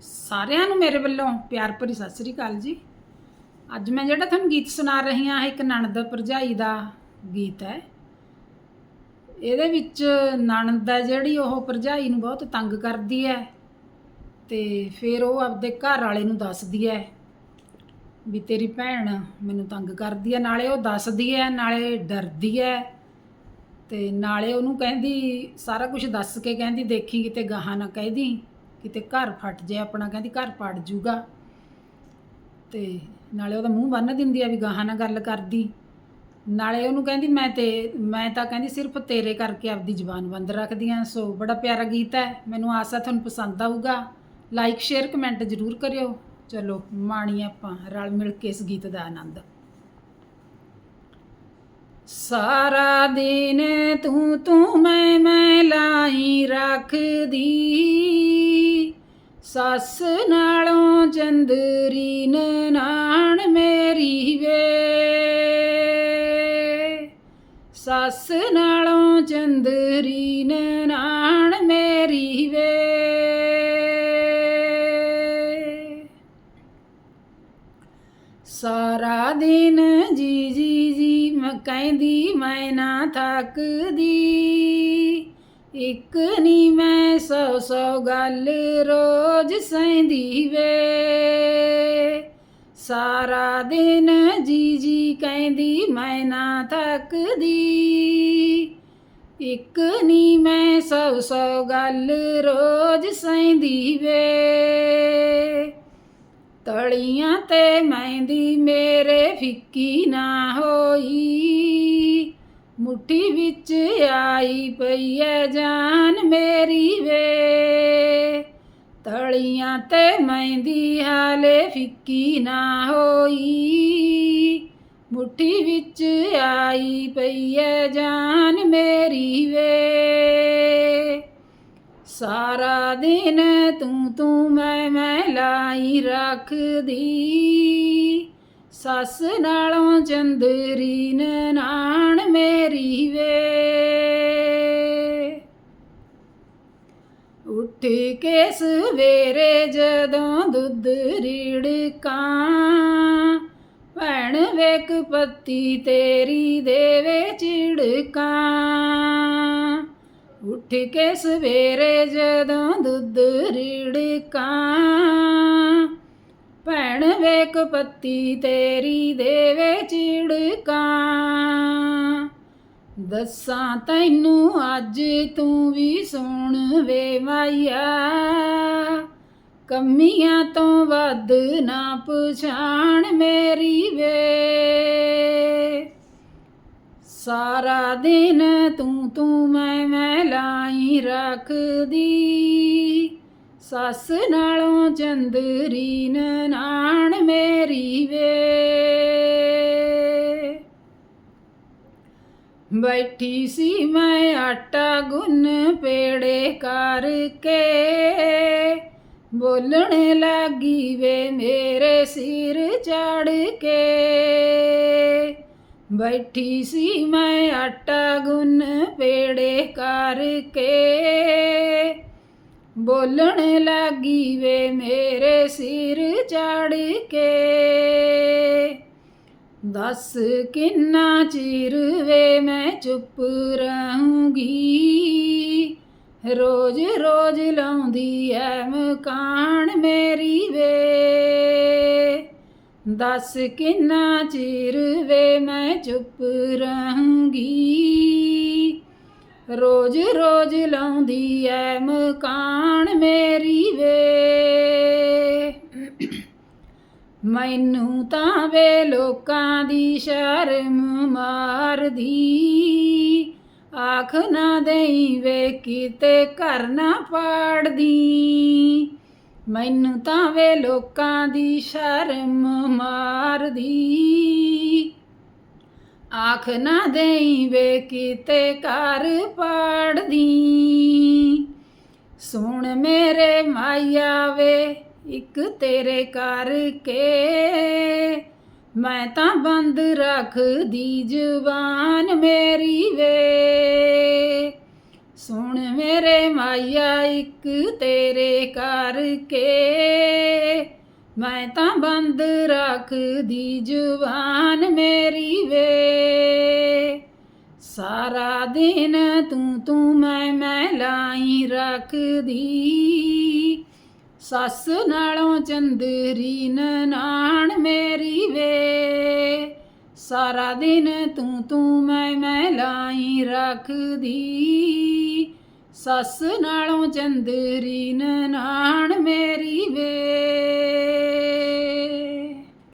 ਸਾਰਿਆਂ ਨੂੰ ਮੇਰੇ ਵੱਲੋਂ ਪਿਆਰ ਭਰੀ ਸਤਿ ਸ੍ਰੀ ਅਕਾਲ ਜੀ। ਅੱਜ ਮੈਂ ਜਿਹੜਾ ਤੁਹਾਨੂੰ ਗੀਤ ਸੁਣਾ ਰਹੀ ਹਾਂ ਇੱਕ ਨਣਦ ਭਰਜਾਈ ਦਾ ਗੀਤ ਹੈ। ਇਹਦੇ ਵਿੱਚ ਨਣਦ ਹੈ ਜਿਹੜੀ, ਉਹ ਭਰਜਾਈ ਨੂੰ ਬਹੁਤ ਤੰਗ ਕਰਦੀ ਹੈ ਤੇ ਫਿਰ ਉਹ ਆਪਦੇ ਘਰ ਵਾਲੇ ਨੂੰ ਦੱਸਦੀ ਹੈ ਵੀ ਤੇਰੀ ਭੈਣ ਮੈਨੂੰ ਤੰਗ ਕਰਦੀ ਹੈ। ਨਾਲੇ ਉਹ ਦੱਸਦੀ ਹੈ, ਨਾਲੇ ਡਰਦੀ ਹੈ ਤੇ ਨਾਲੇ ਉਹਨੂੰ ਕਹਿੰਦੀ, ਸਾਰਾ ਕੁਝ ਦੱਸ ਕੇ ਕਹਿੰਦੀ, ਦੇਖੀ ਕਿਤੇ ਗਾਹਾਂ ਨਾ ਕਹਿਦੀ। ਕਿਤੇ ਘਰ ਫਟ ਜੇ, ਆਪਣਾ ਕਹਿੰਦੀ ਘਰ ਪੜ ਜੂਗਾ। ਤੇ ਨਾਲੇ ਉਹਦਾ ਮੂੰਹ ਬੰਨ ਦਿੰਦੀ ਆ ਵੀ ਗਾਹਾਂ ਨਾਲ ਗੱਲ ਕਰਦੀ। ਨਾਲੇ ਉਹਨੂੰ ਕਹਿੰਦੀ, ਮੈਂ ਤੇ, ਮੈਂ ਤਾਂ ਕਹਿੰਦੀ ਸਿਰਫ ਤੇਰੇ ਕਰਕੇ ਆਪਦੀ ਜ਼ੁਬਾਨ ਬੰਦ ਰੱਖਦੀ ਆ, ਸੋ ਬੜਾ ਪਿਆਰਾ ਗੀਤ ਹੈ, ਮੈਨੂੰ ਆਸ ਹੈ ਤੁਹਾਨੂੰ ਪਸੰਦ ਆਊਗਾ। ਲਾਈਕ ਸ਼ੇਅਰ ਕਮੈਂਟ ਜ਼ਰੂਰ ਕਰਿਓ। ਚਲੋ ਮਾਣੀ ਆਪਾਂ ਰਲ ਮਿਲ ਕੇ ਇਸ ਗੀਤ ਦਾ ਆਨੰਦ। ਸਾਰਾ ਦਿਨ ਤੂੰ ਤੂੰ ਮੈਂ ਮੈਂ ਲਾਈ ਰੱਖਦੀ। ਸੱਸ ਨਾਲੋਂ ਚੰਦਰੀ ਨਾਣ ਮੇਰੀ ਵੇ। ਸੱਸ ਨਾਲੋਂ ਚੰਦਰੀ ਨਾਣ ਮੇਰੀ ਵੇ। ਸਾਰਾ ਦਿਨ ਜੀ ਜੀ ਜੀ ਮੈਂ ਕਹਿੰਦੀ ਮੈਂ ਨਾ ਥੱਕਦੀ। ਇੱਕ ਨੀ ਮੈਂ ਸੌ ਸੌ ਗੱਲ ਰੋਜ਼ ਸਹਿੰਦੀ ਵੇ। ਸਾਰਾ ਦਿਨ ਜੀ ਜੀ ਕਹਿੰਦੀ, ਮੈਂ ਨਾ ਥੱਕਦੀ। ਇੱਕ ਨੀ ਮੈਂ ਸੌ ਸੌ ਗੱਲ ਰੋਜ਼ ਸਹਿੰਦੀ ਵੇ। ਤਲੀਆਂ ਤੇ ਮਹਿੰਦੀ ਮੇਰੇ ਫਿੱਕੀ ਨਾ ਹੋਈ। ਮੁੱਠੀ ਵਿੱਚ ਆਈ ਪਈ ਐ ਜਾਨ ਮੇਰੀ ਵੇ। ਤਲੀਆਂ ਤੇ ਮਹਿੰਦੀ ਹਾਲੇ ਫਿੱਕੀ ਨਾ ਹੋਈ। ਮੁੱਠੀ ਵਿੱਚ ਆਈ ਪਈ ਐ ਜਾਨ ਮੇਰੀ ਵੇ। ਸਾਰਾ ਦਿਨ ਤੂੰ ਤੂੰ ਮੈਂ ਮੈਂ ਲਾਈ ਰੱਖਦੀ। ਸੱਸ ਨਾਲੋਂ ਚੰਦਰੀ ਨਾਣ ਮੇਰੀ ਵੇ। ਉੱਠ ਕੇ ਸਵੇਰੇ ਜਦੋਂ ਦੁੱਧ ਰੀੜਕਾਂ ਭੈਣ ਵੇਖ ਪੱਤੀ ਤੇਰੀ ਦੇਵੇ ਚਿੜਕਾਂ ਉੱਠ ਕੇ ਸਵੇਰੇ ਜਦੋਂ ਦੁੱਧ ਰੀੜਕਾਂ ਭੈਣ ਪੱਤੀ ਤੇਰੀ ਦੇਵੇ ਚਿੜਕਾਂ ਦੱਸਾਂ ਤੈਨੂੰ ਅੱਜ ਤੂੰ ਵੀ ਸੁਣ ਵੇ ਮਾਇਆ ਕਮੀਆਂ ਤੋਂ ਵੱਧ ਨਾ ਪਛਾਣ ਮੇਰੀ ਵੇ। ਸਾਰਾ ਦਿਨ ਤੂੰ ਤੂੰ ਮੈਂ ਮੈਂ ਲਾਈ ਰੱਖਦੀ। ਸੱਸ ਨਾਲੋਂ ਚੰਦਰੀ ਨਾਣ ਬੈਠੀ ਸੀ ਮੈਂ ਆਟਾ ਗੁੰਨ ਪੇੜੇ ਕਰਕੇ। ਬੋਲਣ ਲੱਗੀ ਵੇ ਮੇਰੇ ਸਿਰ ਚੜ ਕੇ। ਬੈਠੀ ਸੀ ਮੈਂ ਆਟਾ ਗੁੰਨ ਪੇੜੇ ਕਰਕੇ। ਬੋਲਣ ਲੱਗੀ ਵੇ ਮੇਰੇ ਸਿਰ ਚੜ ਕੇ। ਦੱਸ ਕਿੰਨਾ ਚਿਰ ਵੇ ਮੈਂ ਚੁੱਪ ਰਹੂੰਗੀ? ਰੋਜ਼ ਰੋਜ਼ ਲਾਉਂਦੀ ਐ ਮਕਾਨ ਮੇਰੀ ਵੇ। ਦੱਸ ਕਿੰਨਾ ਚਿਰ ਵੇ ਮੈਂ ਚੁੱਪ ਰਹੂੰਗੀ? ਰੋਜ਼ ਰੋਜ਼ ਲਾਉਂਦੀ ਐ ਮਕਾਨ ਮੇਰੀ ਵੇ। ਮੈਨੂੰ ਤਾਂ ਵੇ ਲੋਕਾਂ ਦੀ ਸ਼ਰਮ ਮਾਰਦੀ। ਆਖ ਨਾ ਦੇਈ ਵੇ ਕਿਤੇ ਘਰ ਨਾ ਪਾੜਦੀ। ਮੈਨੂੰ ਤਾਂ ਵੇ ਲੋਕਾਂ ਦੀ ਸ਼ਰਮ ਮਾਰਦੀ। ਆਖ ਨਾ ਦੇਈ ਵੇ ਕਿਤੇ ਘਰ ਪਾੜਦੀ। ਸੁਣ ਮੇਰੇ ਮਾਇਆ ਵੇ ਇੱਕ ਤੇਰੇ ਕਰਕੇ ਮੈਂ ਤਾਂ ਬੰਦ ਰੱਖਦੀ ਜ਼ੁਬਾਨ ਮੇਰੀ ਵੇ। ਸੁਣ ਮੇਰੇ ਮਾਇਆ, ਇੱਕ ਤੇਰੇ ਕਰਕੇ ਮੈਂ ਤਾਂ ਬੰਦ ਰੱਖਦੀ ਜ਼ੁਬਾਨ ਮੇਰੀ ਵੇ। ਸਾਰਾ ਦਿਨ ਤੂੰ ਤੂੰ ਮੈਂ ਮੈਂ ਲਾਈ ਰੱਖਦੀ। ਸੱਸ ਨਾਲੋਂ ਚੰਦਰੀ ਨਨਾਣ ਮੇਰੀ ਵੇ। ਸਾਰਾ ਦਿਨ ਤੂੰ ਤੂੰ ਮੈਂ ਮੈਂ ਲਾਈ ਰੱਖਦੀ। ਸੱਸ ਨਾਲੋਂ ਚੰਦਰੀ ਨਨਾਣ ਮੇਰੀ ਵੇ।